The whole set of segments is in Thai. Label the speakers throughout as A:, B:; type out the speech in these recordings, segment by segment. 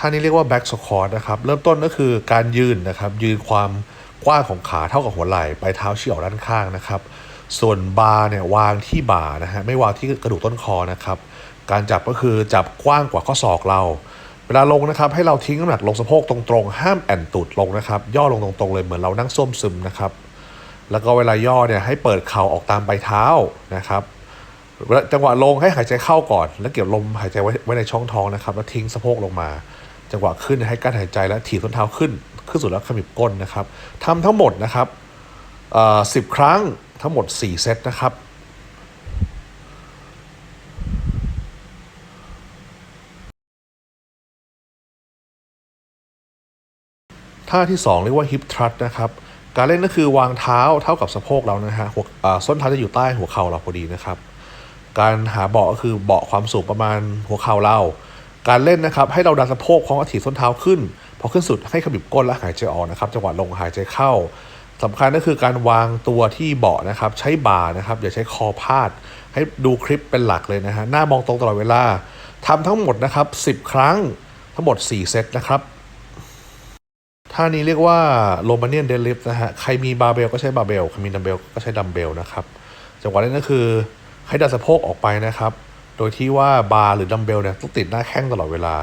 A: ท่านี้เรียกว่า back squat นะครับ เริ่มต้นก็คือการยืนนะครับ ยืนความกว้างของขาเท่ากับหัวไหล่ปลายเท้าชี้ออกด้านข้างนะครับ ส่วนบาร์เนี่ยวางที่บ่านะฮะไม่วางที่กระดูกต้นคอนะครับ การจับก็คือจับกว้างกว่าข้อศอกเรา เวลาลงนะครับ ให้เราทิ้งน้ำหนักลงสะโพกตรงๆ ห้ามแอนตูดลงนะครับ ย่อลงตรงๆเลยเหมือนเรานั่งส้มซึมนะครับ แล้วก็เวลาย่อเนี่ยให้เปิดเข่าออกตามปลายเท้านะครับจังหวะลงให้หายใจเข้าก่อน แล้วเก็บลมหายใจไว้ไว้ในช่องท้องนะครับ แล้วทิ้งสะโพกลงมา จังหวะขึ้นให้กั้นหายใจและถีบส้นเท้าขึ้น ขึ้นสุดแล้วขมิบก้นนะครับทำทั้งหมดนะครับสิบครั้งทั้งหมด 4 เซตนะครับท่าที่ 2 เรียกว่า hip thrust นะครับ การเล่นก็คือวางเท้าเท่ากับสะโพกเรานะฮะหัวส้นเท้าจะอยู่ใต้หัวเข่าเราพอดีนะครับ การหาเบาะก็คือเบาะความสูงประมาณหัวเข่าเรา การเล่นนะครับให้เราดันสะโพกพร้อมกับถีส้นเท้าขึ้น พอขึ้นสุดให้ขมิบก้นและหายใจออกนะครับจังหวะลงหายใจเข้าสำคัญก็คือการวางตัวที่เบาะนะครับ ใช้บ่านะครับ อย่าใช้คอพาด ให้ดูคลิปเป็นหลักเลยนะฮะหน้ามองตรงตลอดเวลาทำทั้งหมดนะครับ 10 ครั้งทั้งหมด 4 เซตนะครับท่านี้เรียกว่าโรมาเนียนเดลิฟนะฮะใครมีบาร์เบลก็ใช้บาร์เบลใครมีดัมเบลก็ใช้ดัมเบลนะครับจังหวะนี้ก็คือให้ดันสะโพกออกไปนะครับ โดยที่ว่าบาร์หรือดัมเบลเนี่ยต้องติดหน้าแข้งตลอดเวลา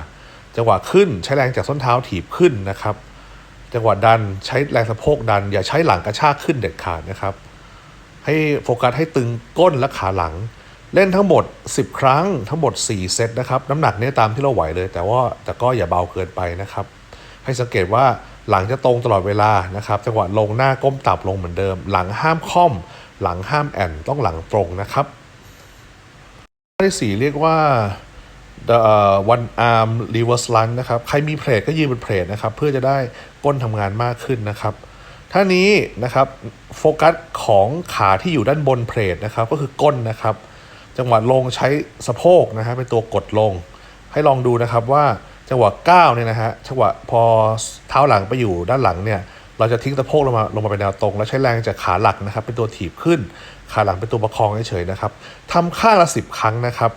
A: จังหวะขึ้นใช้แรงจากส้นเท้าถีบขึ้นนะครับ จังหวะดันใช้แรงสะโพกดัน อย่าใช้หลังกระชากขึ้นเด็ดขาดนะครับ ให้โฟกัสให้ตึงก้นและขาหลัง เล่นทั้งหมด 10 ครั้งทั้งหมด 4 เซตนะครับ น้ำหนักเนี่ยตามที่เราไหวเลย แต่ว่าแต่ก็อย่าเบาเกินไปนะครับ ให้สังเกตว่าหลังจะตรงตลอดเวลานะครับ จังหวะลงหน้าก้มต่ำลงเหมือนเดิม หลังห้ามค่อม หลังห้ามแอนต้องหลังตรงนะครับ ท่าที่4เรียกว่า the one arm reverse lunge นะครับ ใครมีเพลทก็ยืนบนเพลทนะครับ เพื่อจะได้ก้นทำงานมากขึ้นนะครับ ท่านี้นะครับโฟกัสของขาที่อยู่ด้านบนเพลทนะครับ ก็คือก้นนะครับ จังหวะลงใช้สะโพกนะฮะเป็นตัวกดลง ให้ลองดูนะครับว่าจังหวะก้าวเนี่ยนะฮะจังหวะพอเท้าหลังไปอยู่ด้านหลังเนี่ยเราจะทิ้งสะโพกลงมาลงมาเป็นแนวตรง แล้วใช้แรงจากขาหลักนะครับ เป็นตัวถีบขึ้น ขาหลังเป็นตัวประคองเฉยๆนะครับทำข้างละสิบครั้งนะครับ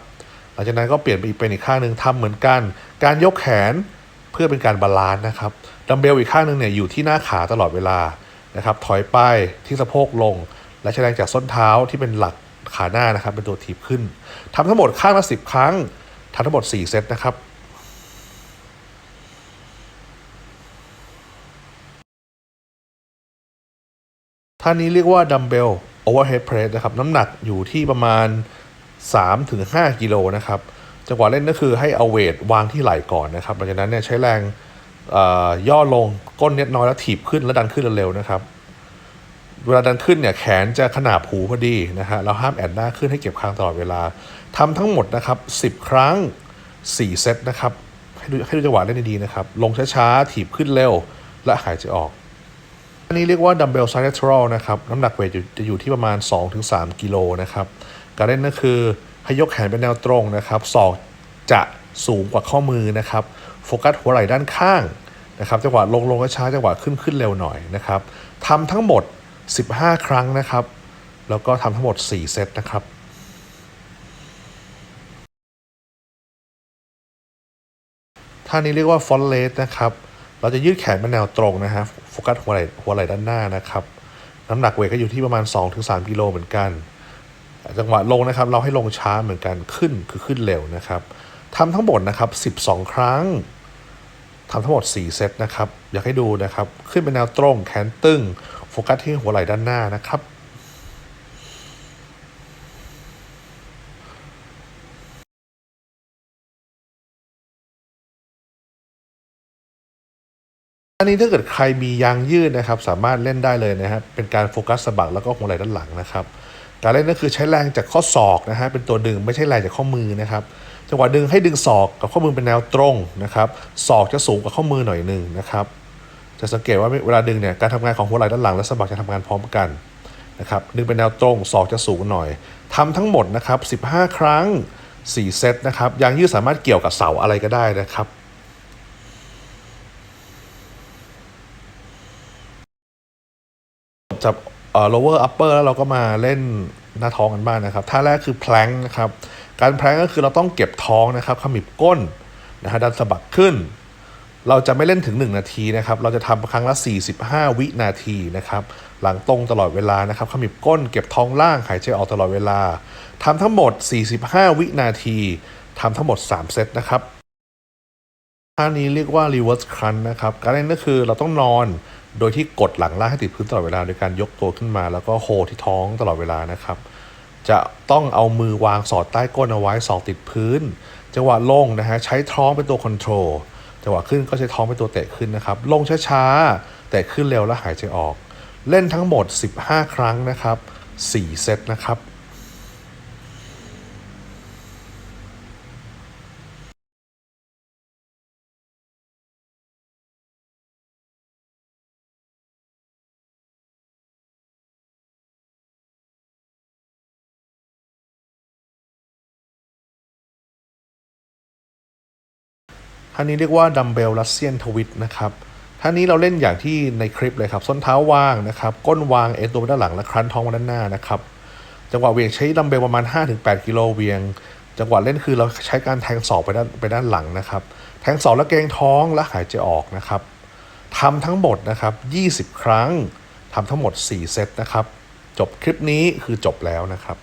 A: หลังจากนั้นก็เปลี่ยนไปอีกเป็นอีกข้างหนึ่งทำเหมือนกัน การยกแขนเพื่อเป็นการบาลานซ์นะครับดัมเบลอีกข้างหนึ่งเนี่ยอยู่ที่หน้าขาตลอดเวลานะครับ ถอยไปที่สะโพกลง และใช้แรงจากส้นเท้าที่เป็นหลักขาหน้านะครับ เป็นตัวถีบขึ้นทำทั้งหมดข้างละสิบครั้งทำทั้งหมด 4 เซตนะครับท่านี้เรียกว่าดัมเบล โอเวอร์เฮดเพรสนะครับ น้ำหนักอยู่ที่ประมาณ 3-5กิโลนะครับจังหวะเล่นก็คือให้เอาเวทวางที่ไหล่ก่อนนะครับหลังจากนั้นเนี่ยใช้แรงย่อลงก้นเน็ดน้อยแล้วถีบขึ้นแล้วดันขึ้นเร็วๆนะครับ เวลาดันขึ้นเนี่ยแขนจะขนาบหูพอดีนะฮะเราห้ามแอนหน้าขึ้นให้เก็บคางตลอดเวลาทำทั้งหมดนะครับ10 ครั้ง 4 เซตนะครับให้ดูให้ดูจังหวะเล่นดีๆนะครับ ลงช้าๆถีบขึ้นเร็วและหายใจออก อันนี้เรียกว่าดัมเบลไซเ l ทร l นะครับน้ำหนักเวทจะอยู่ที่ประมาณ 2-3 กิโลนะครับการเล่นก็คือให้ยกแขนเป็นแนวตรงนะครับศอกจะสูงกว่าข้อมือนะครับโฟกัสหัวไหล่ด้านข้างนะครับจังหวะลงลงช้าจังหวะขึ้นขึ้นเร็วหน่อยนะครับทำทั้งหมด 15 ครั้งนะครับ แล้วก็ทำทั้งหมด 4 เซตนะครับท่านี้เรียกว่าฟอนเลสนะครับ เราจะยืดแขนเป็นแนวตรงนะฮะ โฟกัสหัวไหล่หัวไหล่ด้านหน้านะครับ น้ำหนักเวทก็อยู่ที่ประมาณ 2-3กิโลเหมือนกัน จังหวะลงนะครับ เราให้ลงช้าเหมือนกันขึ้นคือขึ้นเร็วนะครับทำทั้งหมดนะครับ 12 ครั้งทำทั้งหมด 4 เซตนะครับ อยากให้ดูนะครับ ขึ้นเป็นแนวตรงแขนตึง โฟกัสที่หัวไหล่ด้านหน้านะครับ อันนี้ถ้าเกิดใครมียางยืดนะครับ สามารถเล่นได้เลยนะครับเป็นการโฟกัสสะบักแล้วก็หัวไหล่ด้านหลังนะครับการเล่นก็คือใช้แรงจากข้อศอกนะฮะเป็นตัวดึงไม่ใช่แรงจากข้อมือนะครับจังหวะดึงให้ดึงศอกกับข้อมือเป็นแนวตรงนะครับศอกจะสูงกว่าข้อมือหน่อยหนึ่งนะครับ จะสังเกตว่าเวลาดึงเนี่ยการทำงานของหัวไหล่ด้านหลังและสะบักจะทำงานพร้อมกันนะครับดึงเป็นแนวตรงศอกจะสูงหน่อยทำทั้งหมดนะครับ15 ครั้ง 4 เซตนะครับยางยืดสามารถเกี่ยวกับเสาอะไรก็ได้นะครับ จับเอ่อ lower upper แล้วเราก็มาเล่นหน้าท้องกันบ้างนะครับท่าแรกคือ plank นะครับ การ plank ก็คือเราต้องเก็บท้องนะครับขมิบก้นนะฮะดันสะบักขึ้น เราจะไม่เล่นถึง 1 นาทีนะครับ เราจะทำครั้งละ 45 วินาทีนะครับ หลังตรงตลอดเวลานะครับขมิบก้น เก็บท้องล่างหายใจออกตลอดเวลาทำทั้งหมด 45 วินาทีทำทั้งหมด 3 เซตนะครับท่านี้เรียกว่า reverse crunch นะครับ การเล่นก็คือเราต้องนอน โดยที่กดหลังล่างให้ติดพื้นตลอดเวลาโดยการยกตัวขึ้นมา แล้วก็โฮที่ท้องตลอดเวลานะครับ จะต้องเอามือวางสอดใต้ก้นเอาไว้สอกติดพื้น จังหวะลงนะฮะใช้ท้องเป็นตัวคอนโทรลจังหวะขึ้นก็ใช้ท้องเป็นตัวเตะขึ้นนะครับ ลงช้าๆ แต่ขึ้นเร็วแล้วหายใจออก เล่นทั้งหมด 15 ครั้งนะครับ 4 เซตนะครับ ท่านี้เรียกว่าดัมเบลรัสเซียนทวิตนะครับท่านี้เราเล่นอย่างที่ในคลิปเลยครับ ส้นเท้าวางนะครับ ก้นวางเอ็นตัวไปด้านหลังและครั้นท้องมาด้านหน้านะครับจังหวะเวียงใช้ดัมเบลประมาณ 5-8 กิโลเวียง จังหวะเล่นคือเราใช้การแทงศอกไปด้านไปด้านหลังนะครับ แทงศอกแล้วเกรงท้องและหายใจออกนะครับทำทั้งหมดนะครับ 20 ครั้งทำทั้งหมด 4 เซตนะครับ จบคลิปนี้คือจบแล้วนะครับ